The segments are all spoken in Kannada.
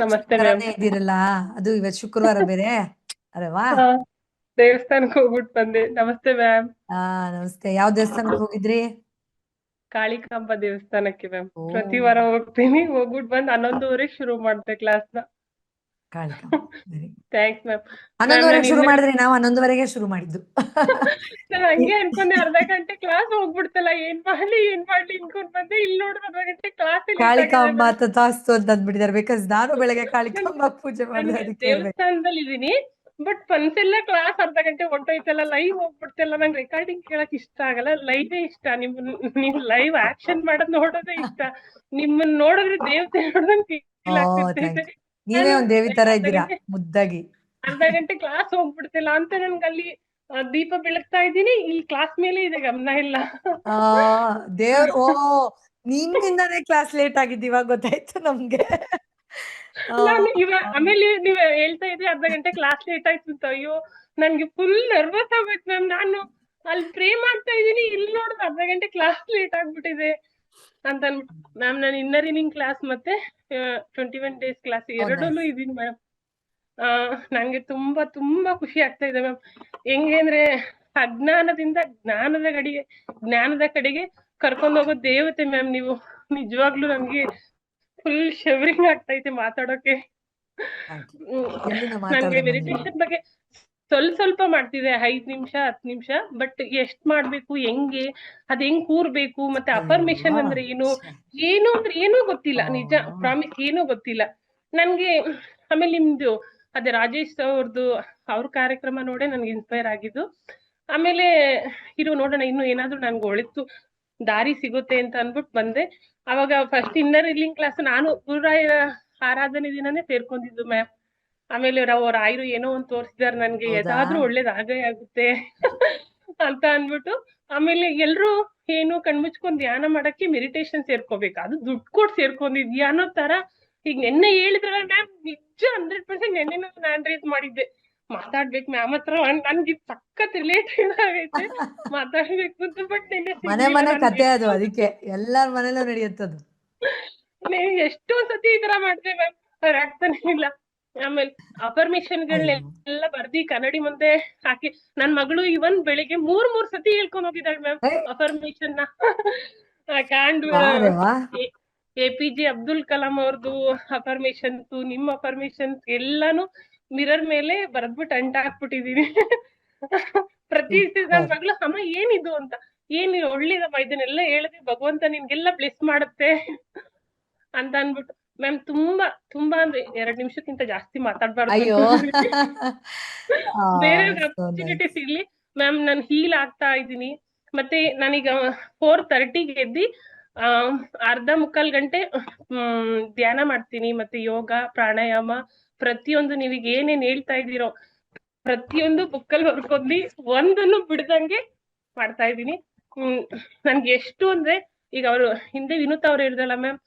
ನಮಸ್ತೆ ಇದ್ದೀರಲ್ಲ ಅದು ಇವತ್ ಶುಕ್ರವಾರ ಬೇರೆ. ಅಲ್ವಾ ಹಾ ದೇವಸ್ಥಾನಕ್ಕೆ ಹೋಗ್ಬಿಟ್ಟು ಬಂದೆ. ನಮಸ್ತೆ ಮ್ಯಾಮ್. ಹಾ ನಮಸ್ತೆ. ಯಾವ ದೇವಸ್ಥಾನಕ್ಕೆ ಹೋಗಿದ್ರಿ? ಕಾಳಿಕಾಂಬ ದೇವಸ್ಥಾನಕ್ಕೆ ಮ್ಯಾಮ್. ಪ್ರತಿ ವಾರ ಹೋಗ್ತೀನಿ. ಹೋಗ್ಬಿಟ್ ಬಂದ್ ಹನ್ನೊಂದುವರೆಗೆ ಶುರು ಮಾಡ್ತೆ ಕ್ಲಾಸ್ನ ಕಾಳಿಕಾಂಬ ಥ್ಯಾಂಕ್ಸ್ ಮ್ಯಾಮ್ ಹನ್ನೊಂದುವರೆಗೆ ನಾನು ಶುರು ಮಾಡಿದ್ರೆ ನಾವು ಹನ್ನೊಂದುವರೆಗೆ ಶುರು ಮಾಡಿದ್ದು. ನಾನು ಹಂಗೆ ಅನ್ಕೊಂಡೆ ಅರ್ಧ ಗಂಟೆ ಕ್ಲಾಸ್ ಹೋಗ್ಬಿಡ್ತಲ್ಲ ಏನ್ ಮಾಡ್ಲಿ ಏನ್ ಮಾಡ್ಲಿ ಅನ್ಕೊಂಡ್ ಬಂದೆ. ಇಲ್ಲಿ ನೋಡಿದ್ರೆ ಅರ್ಧ ಗಂಟೆ ಕ್ಲಾಸ್ ಕಾಳಿಕಾ ಆಗಿದೆ ಅಂತ ಮ್ಯಾಮ್ ಅಂತ ಅಂದ್ಬಿಟ್ಟಿದ್ದಾರೆ. ಬಿಕಾಸ್ ನಾನು ಬೆಳಗ್ಗೆ ಕಾಳಿಕಾ ಕಾಳಿಕಾಂಬ ಪೂಜೆ ಮಾಡಿದೆ ದೇವಸ್ಥಾನದಲ್ಲಿ ಇದೀನಿ ಬಟ್ ಒಂದ್ಸಲ ಕ್ಲಾಸ್ ಅರ್ಧ ಗಂಟೆ ಹೊಂಟೋಯ್ತಲ್ಲ ಲೈವ್ ಹೋಗ್ಬಿಡ್ತಲ್ಲ. ನಂಗೆ ರೆಕಾರ್ಡಿಂಗ್ ಕೇಳಕ್ ಇಷ್ಟ ಆಗಲ್ಲ. ಲೈವ್ ಇಷ್ಟ. ನಿಮ್ ನೀವು ಲೈವ್ ಆಕ್ಷನ್ ಮಾಡೋದ್ ನೋಡೋದೇ ಇಷ್ಟ. ನಿಮ್ಮನ್ನ ನೋಡಿದ್ರೆ ದೇವತೆ ನೋಡ್ದಂಗ್ ನೀವೇ ಒಂದ್ ದೇವಿ ತರ ಇದ್ದೀರಾ? ಮುದ್ದಾಗಿ. ಅರ್ಧ ಗಂಟೆ ಕ್ಲಾಸ್ ಹೋಗ್ಬಿಡ್ತಿಲ್ಲ ಅಂತ ನನ್ಗೆ ಅಲ್ಲಿ ದೀಪ ಬೆಳಗ್ತಾ ಇದ್ದೀನಿ ಇಲ್ಲಿ ಕ್ಲಾಸ್ ಮೇಲೆ ಇದೆ ಗಮನ ಇಲ್ಲ. ಆ ದೇವ್ರು ಓ ನಿಮ್ಮಿಂದಾನೇ ಕ್ಲಾಸ್ ಲೇಟ್ ಆಗಿದ್ದು ಇವಾಗ ಗೊತ್ತಾಯ್ತು ನಮ್ಗೆ. ಆಮೇಲೆ ನೀವ್ ಹೇಳ್ತಾ ಇದ್ರಿ ಅರ್ಧ ಗಂಟೆ ಕ್ಲಾಸ್ ಲೇಟ್ ಆಯ್ತು ಅಂತ. ಅಯ್ಯೋ ನನ್ಗೆ ಫುಲ್ ನರ್ವಸ್ ಆಗೋಯ್ತು ಮ್ಯಾಮ್ ನಾನು ಅಲ್ಲಿ ಪ್ರೇ ಮಾಡ್ತಾ ಇದ್ದೀನಿ ಇಲ್ಲಿ ನೋಡಿದ್ರೆ ಅರ್ಧ ಗಂಟೆ ಕ್ಲಾಸ್ ಲೇಟ್ ಆಗ್ಬಿಟ್ಟಿದೆ. ಅಂತ ಮ್ಯಾಮ್ ನಾನು ಇನ್ನರ್ ಇನ್ನಿಂಗ್ ಕ್ಲಾಸ್ ಮತ್ತೆ ಟ್ವೆಂಟಿ ಒನ್ ಡೇಸ್ ಕ್ಲಾಸ್ ಎರಡೂ ಎರಡಲ್ಲೂ ಇದೀನಿ ಮೇಡಮ್ ಆ ನಂಗೆ ತುಂಬಾ ತುಂಬಾ ಖುಷಿ ಆಗ್ತಾ ಇದೆ ಮ್ಯಾಮ್ ಹೆಂಗೆ ಅಂದ್ರೆ ಅಜ್ಞಾನದಿಂದ ಜ್ಞಾನದ ಕಡೆಗೆ ಜ್ಞಾನದ ಕಡೆಗೆ ಕರ್ಕೊಂಡು ಹೋಗೋ ದೇವತೆ ಮ್ಯಾಮ್ ನೀವು. ನಿಜವಾಗ್ಲೂ ನಮ್ಗೆ ಫುಲ್ ಶವರಿಂಗ್ ಆಗ್ತೈತೆ ಮಾತಾಡೋಕೆ. Thank you hmm. ಎಲ್ಲಿಂದ ನನ್ಗೆ ಮೆಡಿಟೇಷನ್ ಬಗ್ಗೆ ಸ್ವಲ್ಪ ಸ್ವಲ್ಪ ಮಾಡ್ತಿದ್ದೆ ಐದ್ ನಿಮಿಷ ಹತ್ತು ನಿಮಿಷ ಬಟ್ ಎಷ್ಟ್ ಮಾಡ್ಬೇಕು ಹೆಂಗೆ ಅದ್ ಹೆಂಗ್ ಕೂರ್ಬೇಕು ಮತ್ತೆ ಅಫರ್ಮೇಶನ್ ಅಂದ್ರೆ ಏನು. ಏನು ಅಂದ್ರೆ ಏನೂ ಗೊತ್ತಿಲ್ಲ ನಿಜ ಪ್ರಾಮಿಸ್ ಏನೂ ಗೊತ್ತಿಲ್ಲ. ನನ್ಗೆ ಆಮೇಲೆ ನಿಮ್ದು ಅದೇ ರಾಜೇಶ್ ಅವ್ರದ್ದು ಅವ್ರ ಕಾರ್ಯಕ್ರಮ ನೋಡೇ ನನ್ಗೆ ಇನ್ಸ್ಪೈರ್ ಆಗಿದ್ದು. ಆಮೇಲೆ ಇರು ನೋಡೋಣ ಇನ್ನು ಏನಾದ್ರು ನನ್ಗೆ ಒಳಿತು ದಾರಿ ಸಿಗುತ್ತೆ ಅಂತ ಅನ್ಬಿಟ್ಟು ಬಂದೆ. ಅವಾಗ ಫಸ್ಟ್ ಇನ್ನರ್ ಇಲ್ಲಿಂಗ್ ಕ್ಲಾಸ್ ನಾನು ಗುರುರಾಯ ಆರಾಧನೆ ದಿನನೇ ಸೇರ್ಕೊಂಡಿದ್ದು ಮ್ಯಾಮ್ ಆಮೇಲೆ ಅವ್ರ ಆಯ್ರು ಏನೋ ಒಂದ್ ತೋರಿಸಿದಾರೆ ನನ್ಗೆ ಹೌದಾ? ಒಳ್ಳೇದ್ ಒಳ್ಳೇದಾಗೇ ಆಗುತ್ತೆ ಅಂತ ಅನ್ಬಿಟ್ಟು ಆಮೇಲೆ ಎಲ್ರು ಏನು ಕಣ್ಮುಚ್ಕೊಂಡ್ ಧ್ಯಾನ ಮಾಡಕ್ಕೆ ಮೆಡಿಟೇಷನ್ ಸೇರ್ಕೋಬೇಕು. ಅದು ದುಡ್ಡು ಕೊಟ್ಟು ಸೇರ್ಕೊಂಡಿದ್ಯಾ ಅನ್ನೋ ತರ ಈಗ ನೆನ್ನೆ ಹೇಳಿದ್ರಲ್ಲ ಮ್ಯಾಮ್ ನಿಜ ಹಂಡ್ರೆಡ್ ಪರ್ಸೆಂಟ್ ನೆನ್ನೆ ನಾನ್ ರೇಸ್ ಮಾಡಿದ್ದೆ. ಮಾತಾಡ್ಬೇಕು ಮ್ಯಾಮ್ ಹತ್ರ ನನ್ಗೆ ಸಖತ್ ರಿಲೇಟೆಡ್ ಆಗೈತೆ. ಮಾತಾಡ್ಬೇಕು ಅಂತ ಬಟ್ ನೆನ್ನೆ ಮನೆ ಮನೆ ಕತೆ ಅದು ಅದಕ್ಕೆ. ಎಲ್ಲಾರ ಮನೇಲೂ ನಡೆಯುತ್ತದು. ನೀವು ಎಷ್ಟೋ ಸತಿ ಈ ತರ ಮಾಡ್ದೆ ಮ್ಯಾಮ್ ಅವ್ರು ಆಗ್ತಾನೆ ಇಲ್ಲ. ಆಮೇಲೆ ಅಪರ್ಮಿಷನ್ ಗಳನ್ನೆಲ್ಲ ಬರ್ದಿ ಕನ್ನಡಿ ಮುಂದೆ ಹಾಕಿ. ನನ್ ಮಗಳು ಇವನ್ ಬೆಳಿಗ್ಗೆ ಮೂರ್ ಮೂರ್ ಸತಿ ಹೇಳ್ಕೊಂಡ್ ಹೋಗಿದ್ದಾಳೆ ಮ್ಯಾಮ್ ಅಪರ್ಮಿಷನ್ನ ವಾ A P J Abdul Kalam ಅವ್ರದ್ದು ಅಪರ್ಮಿಷನ್ ನಿಮ್ಮ ಅಪರ್ಮಿಷನ್ ಎಲ್ಲಾನು ಮಿರರ್ ಮೇಲೆ ಬರ್ದ್ಬಿಟ್ಟು ಅಂಟ ಹಾಕ್ಬಿಟ್ಟಿದೀನಿ ಪ್ರತಿ ಸೀಸನ್ ನನ್ ಮಗಳು ಅಮ್ಮ ಏನಿದು ಅಂತ? ಏನ್ ಒಳ್ಳೇದಮ್ಮ ಇದನ್ನೆಲ್ಲ ಹೇಳಿದ್ರೆ ಭಗವಂತ ನಿನ್ಗೆಲ್ಲ ಬ್ಲೆಸ್ ಮಾಡುತ್ತೆ. ಅಂತ ಅನ್ಬಿಟ್ಟು ಮ್ಯಾಮ್ ತುಂಬಾ ತುಂಬಾ ಅಂದ್ರೆ ಎರಡ್ ನಿಮಿಷಕ್ಕಿಂತ ಜಾಸ್ತಿ ಮಾತಾಡ್ಬಾರ್ದು ಬೇರೆ ಅಪರ್ಚುನಿಟಿ ಸಿಗ್ಲಿ ಮ್ಯಾಮ್ ನಾನು ಹೀಲ್ ಆಗ್ತಾ ಇದ್ದೀನಿ. ಮತ್ತೆ ನಾನೀಗ ಫೋರ್ ತರ್ಟಿಗೆ ಎದ್ದಿ ಅರ್ಧ ಮುಕ್ಕಾಲ್ ಗಂಟೆ ಹ್ಮ್ ಧ್ಯಾನ ಮಾಡ್ತೀನಿ. ಮತ್ತೆ ಯೋಗ ಪ್ರಾಣಾಯಾಮ ಪ್ರತಿಯೊಂದು ನೀವೀಗ ಏನೇನ್ ಹೇಳ್ತಾ ಇದ್ದೀರೋ ಪ್ರತಿಯೊಂದು ಬುಕ್ಕಲ್ಲಿ ಬರ್ಕೊಂಡಿ ಒಂದನ್ನು ಬಿಡ್ದಂಗೆ ಮಾಡ್ತಾ ಇದ್ದೀನಿ. ಹ್ಮ್ ನನ್ಗೆ ಎಷ್ಟು ಅಂದ್ರೆ ಈಗ ಅವರು ಹಿಂದೆ ವಿನುತ್ ಅವ್ರು ಹೇಳಿದ್ರಲ್ಲ ಮ್ಯಾಮ್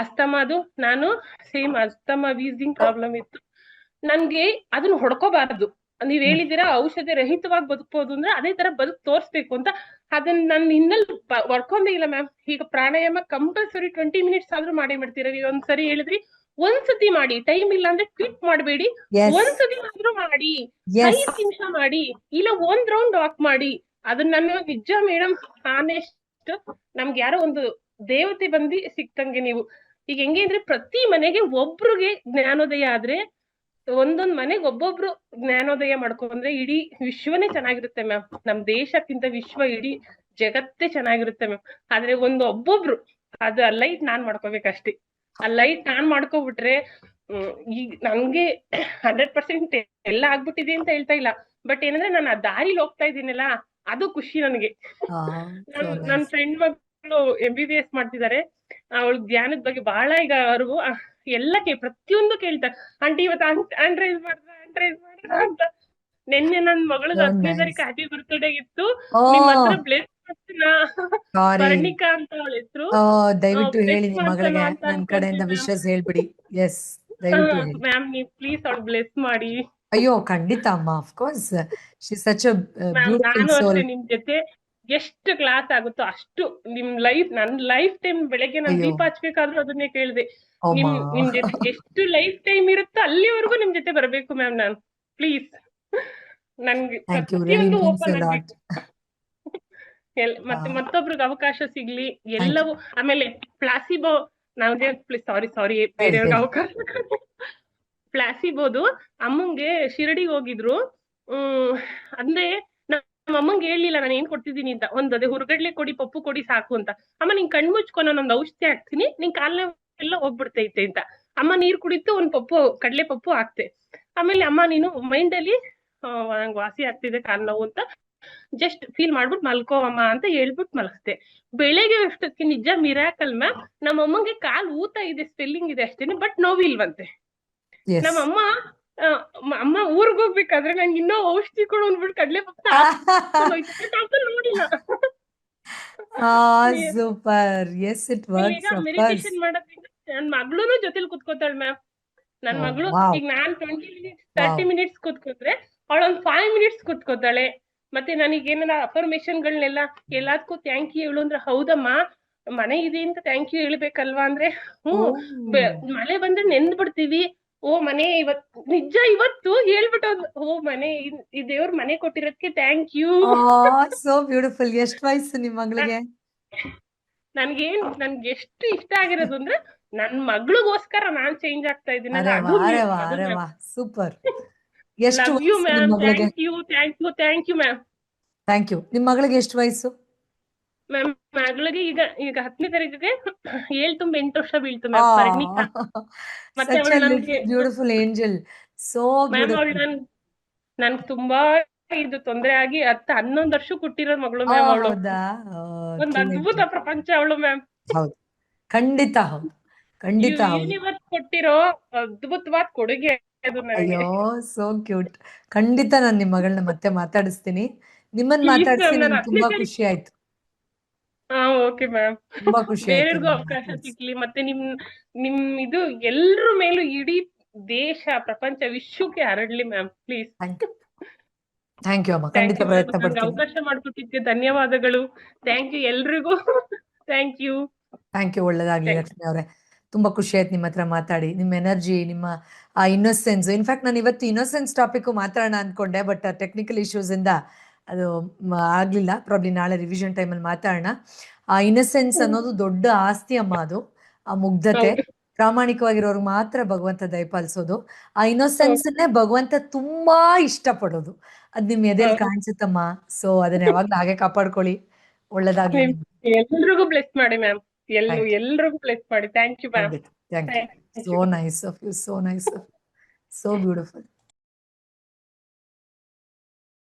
ಅಸ್ತಮಾದು ನಾನು ಸೇಮ್ ಅಸ್ತಮಾ ವೀಸಿಂಗ್ ಪ್ರಾಬ್ಲಮ್ ಇತ್ತು. ನನ್ಗೆ ಅದನ್ನ ಹೊಡ್ಕೋಬಾರದು. ನೀವ್ ಹೇಳಿದಿರಾ ಔಷಧಿ ರಹಿತವಾಗಿ ಬದುಕಬಹುದು ಅಂದ್ರೆ ಅದೇ ತರ ಬದುಕ್ ತೋರ್ಸ್ಬೇಕು ಅಂತ. ಅದನ್ನ ನಾನು ಇನ್ನಲ್ಲಿ ವರ್ಕೊಂಡೇ ಇಲ್ಲ ಮ್ಯಾಮ್ ಈಗ ಪ್ರಾಣಾಯಾಮ ಕಂಪಲ್ಸರಿ ಟ್ವೆಂಟಿ ಮಿನಿಟ್ಸ್ ಆದ್ರೂ ಮಾಡೇ ಮಾಡ್ತೀರಾ ನೀವು ಒಂದ್ಸರಿ ಹೇಳಿದ್ರಿ ಒಂದ್ಸತಿ ಮಾಡಿ. ಟೈಮ್ ಇಲ್ಲ ಅಂದ್ರೆ ಕ್ವಿಟ್ ಮಾಡಬೇಡಿ. ಒಂದ್ಸತಿ ಆದ್ರೂ ಮಾಡಿ. ಐದು ನಿಮಿಷ ಮಾಡಿ. ಇಲ್ಲ ಒಂದ್ ರೌಂಡ್ ವಾಕ್ ಮಾಡಿ. ಅದನ್ನ ನಾನು ನಿಜ ಮೇಡಮ್ ಆನೆಸ್ಟ್ ನಮ್ಗೆ ಯಾರೋ ಒಂದು ದೇವತೆ ಬಂದಿ ಸಿಕ್ತಂಗೆ ನೀವು. ಈಗ ಹೆಂಗೆ ಅಂದ್ರೆ ಪ್ರತಿ ಮನೆಗೆ ಒಬ್ರಿಗೆ ಜ್ಞಾನೋದಯ ಆದ್ರೆ ಒಂದೊಂದ್ ಮನೆಗೆ ಒಬ್ಬೊಬ್ರು ಜ್ಞಾನೋದಯ ಮಾಡ್ಕೊಂಡ್ರೆ ಇಡೀ ವಿಶ್ವನೇ ಚೆನ್ನಾಗಿರುತ್ತೆ ಮ್ಯಾಮ್. ನಮ್ ದೇಶಕ್ಕಿಂತ ವಿಶ್ವ ಇಡೀ ಜಗತ್ತೇ ಚೆನ್ನಾಗಿರುತ್ತೆ ಮ್ಯಾಮ್. ಆದ್ರೆ ಒಂದು ಒಬ್ಬೊಬ್ರು ಅದು ಆ ಲೈಟ್ ನಾನ್ ಮಾಡ್ಕೋಬೇಕಷ್ಟೇ. ಆ ಲೈಟ್ ನಾನ್ ಮಾಡ್ಕೊಬಿಟ್ರೆ ಈಗ ನನ್ಗೆ ಹಂಡ್ರೆಡ್ ಪರ್ಸೆಂಟ್ ಎಲ್ಲ ಆಗ್ಬಿಟ್ಟಿದೆ ಅಂತ ಹೇಳ್ತಾ ಇಲ್ಲ. ಬಟ್ ಏನಂದ್ರೆ ನಾನು ಆ ದಾರಿಲಿ ಹೋಗ್ತಾ ಇದ್ದೀನಲ್ಲ ಅದು ಖುಷಿ ನನಗೆ. ನನ್ನ ನನ್ ನನ್ ಫ್ರೆಂಡ್ ಮಗಳು ಎಂ ಬಿ ಬಿ ಎಸ್ ಮಾಡ್ತಿದ್ದಾರೆ. ಅವಳು ಧ್ಯಾನದ ಬಗ್ಗೆ ಬಹಳ ಈಗ ಅವರು ಎಲ್ಲ ಕೇ ಪ್ರತಿಯೊಂದು ಕೇಳ್ತಾರೆ ಆಂಟಿ ಇವತ್ತು ಹ್ಯಾಂಡ್ ರೈಸ್ ಮಾಡಿದ್ರ ಹ್ಯಾಂಡ್ ರೈಸ್ ಮಾಡಿದ್ರ ಅಂತ. ನಿನ್ನೆ ನನ್ ಮಗಳದ ಹದಿನೈದು ಹತ್ತನೇ ನೈಸ್ ತಾರೀಕು ಹ್ಯಾಪಿ ಬರ್ತ್ಡೇ ಇತ್ತು ನಿಮ್ಮ ಹತ್ರ ಬ್ಲೆಸ್ ವರ್ಣಿಕಾ ಅಂತ ಅವಳ ಹೆಸರು. ಓ ದಯವಿಟ್ಟು ಹೇಳಿ ನಿಮ್ಮ ಮಗಳಿಗೆ. ನನ್ನ ಕಡೆಯಿಂದ ವಿಶ್ವಾಸ ಹೇಳ್ಬಿಡಿ. ಎಸ್ ದಯವಿಟ್ಟು ಮ್ಯಾಮ್ ನೀವು ಪ್ಲೀಸ್ ಅವ್ಳು ಬ್ಲೆಸ್ ಮಾಡಿ. ಅಯ್ಯೋ ಖಂಡಿತ ಅಮ್ಮ of course she such a beautiful soul ಅಷ್ಟೇ ನಿಮ್ ಜೊತೆ ಎಷ್ಟು ಕ್ಲಾಸ್ ಆಗುತ್ತೋ ಅಷ್ಟು ನಿಮ್ ಲೈಫ್ ನನ್ ಲೈಫ್ ಟೈಮ್ ಬೆಳಗ್ಗೆ ನಾನು ದೀಪ ಹಚ್ಬೇಕಾದ್ರೂ ಅದನ್ನೇ ಕೇಳಿದೆ. ನಿಮ್ ನಿಮ್ ಜೊತೆ ಎಷ್ಟು ಲೈಫ್ ಟೈಮ್ ಇರುತ್ತೋ ಅಲ್ಲಿವರೆಗೂ ನಿಮ್ ಜೊತೆ ಬರಬೇಕು ಮ್ಯಾಮ್ ನಾನು. ಪ್ಲೀಸ್ ನನ್ಗೆ ಪ್ರತಿಯೊಂದು ಓಪನ್ ಮತ್ತೆ ಮತ್ತೊಬ್ರಿಗೆ ಅವಕಾಶ ಸಿಗ್ಲಿ. ಎಲ್ಲವೂ ಆಮೇಲೆ ಪ್ಲಾಸಿಬೋ ನಾವ್ದೇ ಸಾರಿ ಸಾರಿ ಬೇರೆಯವ್ರಿಗೆ. ಅವಕಾಶ ಪ್ಲಾಸಿಬೋದು ಅಮ್ಮಂಗೆ ಶಿರಡಿಗೆ ಹೋಗಿದ್ರು. ಹ್ಮ್ ಅಂದ್ರೆ ನಮ್ಮ ಅಮ್ಮಂಗೆ ಹೇಳಿಲ್ಲ ನಾನು ಏನ್ ಕೊಡ್ತಿದ್ದೀನಿ ಅಂತ. ಒಂದ್ ಅದೇ ಹುರ್ಗಡ್ಲೆ ಕೊಡಿ ಪಪ್ಪು ಕೊಡಿ ಸಾಕು ಅಂತ. ಅಮ್ಮ ನಿನ್ ಕಣ್ ಮುಚ್ಕೊ ಒಂದ್ ಔಷಧಿ ಹಾಕ್ತೀನಿ. ನಿನ್ ಕಾಲ್ನ ಎಲ್ಲ ಹೋಗ್ಬಿಡ್ತೈತೆ ಅಂತ. ಅಮ್ಮ ನೀರ್ ಕುಡಿತು ಒಂದ್ ಪಪ್ಪು ಕಡ್ಲೆ ಪಪ್ಪು ಹಾಕ್ತೆ. ಆಮೇಲೆ ಅಮ್ಮ ನೀನು ಮೈಂಡ್ ಅಲ್ಲಿ ನಂಗ್ ವಾಸಿ ಆಗ್ತಿದೆ ಕಾಲ್ ನೋವು ಅಂತ ಜಸ್ಟ್ ಫೀಲ್ ಮಾಡ್ಬಿಟ್ಟು ಮಲ್ಕೋ ಅಮ್ಮ ಅಂತ ಹೇಳ್ಬಿಟ್ಟು ಮಲಗಿಸ್ದೆ ಬೆಳಗ್ಗೆ ಅಷ್ಟೊತ್ತಿಗೆ ನಿಜ ಮಿರಾಕಲ್ ಮ್ಯಾಮ್. ನಮ್ಮ ಅಮ್ಮಂಗೆ ಕಾಲ್ ಊತ ಇದೆ ಸ್ಪೆಲ್ಲಿಂಗ್ ಇದೆ ಅಷ್ಟೇನೆ ಬಟ್ ನೋವಿಲ್ವಂತೆ. ಎಸ್ ನಮ್ಮ ಅಮ್ಮ ಊರ್ಗ್ ಹೋಗ್ಬೇಕಾದ್ರೆ ನಂಗೆ ಇನ್ನೂ ಔಷಧಿ ಕೊಡು ಅಂದ್ಬಿಟ್ಟು ಕಡ್ಲೆ ಪಕ್ಕ ನೋಡಿಲ್ಲ. Super. Yes it works meditation ಮಾಡೋದ್ರಿಂದ ನನ್ ಮಗಳೂನು ಜೊತೆಲಿ ಕುತ್ಕೋತಾಳ ಮ್ಯಾಮ್ ನನ್ Oh, ಮಗಳು ಈಗ ನಾನ್ ಟ್ವೆಂಟಿ ಮಿನಿಟ್ಸ್ ತರ್ಟಿ ಮಿನಿಟ್ಸ್ ಕುತ್ಕೋದ್ರೆ ಅವಳೊಂದ್ ಫೈವ್ ಮಿನಿಟ್ಸ್ ಕುತ್ಕೋತಾಳೆ. ಮತ್ತೆ ನನಗೆ ಏನಾರ ಅಫರ್ಮೇಶನ್ ಗಳನ್ನೆಲ್ಲ ಎಲ್ಲದಕ್ಕೂ ಥ್ಯಾಂಕ್ ಯು ಹೇಳು ಅಂದ್ರೆ ಹೌದಮ್ಮ ಮನೆ ಇದೆ ಅಂತ ಥ್ಯಾಂಕ್ ಯು ಹೇಳ್ಬೇಕಲ್ವಾ ಅಂದ್ರೆ ಹ್ಮ್ ಬೆ- ಮಳೆ ಬಂದ್ರೆ ನೆಂದ್ ಬಿಡ್ತೀವಿ ಓ ಮನೆ ಇವತ್ ನಿಜ ಇವತ್ತು ಹೇಳ್ಬಿಟ್ಟು ಓ ಮನೆ ಈ ದೇವ್ರ ಮನೆ ಕೊಟ್ಟಿರೋದಕ್ಕೆ ಥ್ಯಾಂಕ್ ಯು ಸೋ ಬ್ಯೂಟಿಫುಲ್ ಎಷ್ಟ್ ವಯಸ್ಸು ನಿಮ್ ಮಗಳಿಗೆ? ನನ್ಗೇನ್ ನನ್ಗೆ ಎಷ್ಟು ಇಷ್ಟ ಆಗಿರೋದು ಅಂದ್ರೆ ನನ್ ಮಗಳಿಗೋಸ್ಕರ ನಾನ್ ಚೇಂಜ್ ಆಗ್ತಾ ಇದ್ದೀನಿ. ಸೂಪರ್ ಎಷ್ಟು thank you thank you thank you ma'am thank you ನಿಮ್ ಮಗಳಿಗೆ ಎಷ್ಟು ವಯಸ್ಸು? ಮ್ಯಾಮ್ ಮಗಳಿಗೆ ಈಗ ಈಗ ಹತ್ತನೇ ತಾರೀಕಿಗೆ ಏಳ್ ತುಂಬ ಎಂಟು ವರ್ಷ ಬೀಳ್ತು ಮ್ಯಾಮ್ ಮತ್ತೆ ಅವಳು ನನ್ಗೆ ಬ್ಯೂಟಿಫುಲ್ ಏಂಜಲ್ ಸೋ ಮ್ಯಾಮ್ ಅವಳು ನನ್ ನನ್ಗೆ ತುಂಬಾ ಇದು ತೊಂದರೆ ಆಗಿ ಹತ್ತು ಹನ್ನೊಂದು ವರ್ಷ ಕೊಟ್ಟಿರೋ ಮಗಳು ಮ್ಯಾಮ್ ಅವಳು. ಒಂದ್ ಅದ್ಭುತ ಪ್ರಪಂಚ ಅವಳು ಮ್ಯಾಮ್. ಹೌದು. ಖಂಡಿತ ಹೌದು. ಖಂಡಿತ ಯೂನಿವರ್ಸ್ ಕೊಟ್ಟಿರೋ ಅದ್ಭುತವಾದ ಕೊಡುಗೆ ನನಗೆ. ಅಯ್ಯೋ ಸೋ ಕ್ಯೂಟ್ ಖಂಡಿತ ನಾನು ನಿಮ್ಮ ಮಗಳನ್ನ ಮತ್ತೆ ಮಾತಾಡಿಸ್ತೀನಿ. ನಿಮ್ಮನ್ನ ಮಾತಾಡಿಸಿ ma'am, ತುಂಬಾ ಖುಷಿ ಆಯ್ತು. ಹಾ ಓಕೆ ಮ್ಯಾಮ್ ತುಂಬಾ ಖುಷಿ ನಿಮ್ಮನ್ನ ಅವಕಾಶ. ಸಿಗ್ಲಿ ಮತ್ತೆ ನಿಮ್ ನಿಮ್ ಇದು ಎಲ್ರ ಮೇಲೂ ಇಡೀ ದೇಶ ಪ್ರಪಂಚ ವಿಶ್ವಕ್ಕೆ ಹರಡ್ಲಿ ಮ್ಯಾಮ್ ಪ್ಲೀಸ್ ಥ್ಯಾಂಕ್ ಯು ಅಮ್ಮ. ಖಂಡಿತ ಪ್ರಯತ್ನ ಪಡ್ತೀನಿ ಅವಕಾಶ ಮಾಡ್ಕೊಟ್ಟಿದ್ದಕ್ಕೆ ಧನ್ಯವಾದಗಳು. ಥ್ಯಾಂಕ್ ಯು ಎಲ್ರಿಗೂ. ಥ್ಯಾಂಕ್ ಯು ಥ್ಯಾಂಕ್ ಯು ಒಳ್ಳೇದಾಗ್ಲಿ ಲಕ್ಷ್ಮಿ ಅವರೇ. ತುಂಬಾ ಖುಷಿ ಆಯ್ತು ನಿಮ್ಮ ಹತ್ರ ಮಾತಾಡಿ. ನಿಮ್ಮ ಎನರ್ಜಿ ನಿಮ್ಮ ಆ ಇನ್ನೊಸೆನ್ಸ್ ಇನ್ಫ್ಯಾಕ್ಟ್ ನಾನು ಇವತ್ತು ಇನ್ನೊಸೆನ್ಸ್ ಟಾಪಿಕ್ ಮಾತಾಡೋಣ ಅನ್ಕೊಂಡೆ ಬಟ್ ಟೆಕ್ನಿಕಲ್ ಇಶ್ಯೂಸ್ ಇಂದ ಅದು ಆಗ್ಲಿಲ್ಲ. ಪ್ರಾಬ್ಲಿ ನಾಳೆ ರಿವಿಷನ್ ಟೈಮಲ್ಲಿ ಮಾತಾಡೋಣ. ಆ ಇನ್ನಸೆನ್ಸ್ ಅನ್ನೋದು ದೊಡ್ಡ ಆಸ್ತಿ ಅಮ್ಮ ಅದು ಆ ಮುಗ್ಧತೆ. ಪ್ರಾಮಾಣಿಕವಾಗಿರೋರು ಮಾತ್ರ ಭಗವಂತ ದಯಪಾಲಿಸೋದು ಆ ಇನ್ನೊಸೆನ್ಸ್ ಅನ್ನೇ ಭಗವಂತ ತುಂಬಾ ಇಷ್ಟಪಡೋದು. ಅದ್ ನಿಮ್ ಹೌದು. ಕಾಣಿಸುತ್ತಮ್ಮ. ಸೊ ಅದನ್ನ ಯಾವಾಗ್ಲೂ ಹಾಗೆ ಕಾಪಾಡ್ಕೊಳ್ಳಿ. ಒಳ್ಳೇದಾಗ್ಲಿ. ಎಲ್ರಿಗೂ ಬ್ಲೆಸ್ ಮಾಡಿ ಮ್ಯಾಮ್. ಎಲ್ರಿಗೂ ಬ್ಲೆಸ್ ಮಾಡಿ. Thank you ma'am thank you so nice of you. So nice of so beautiful.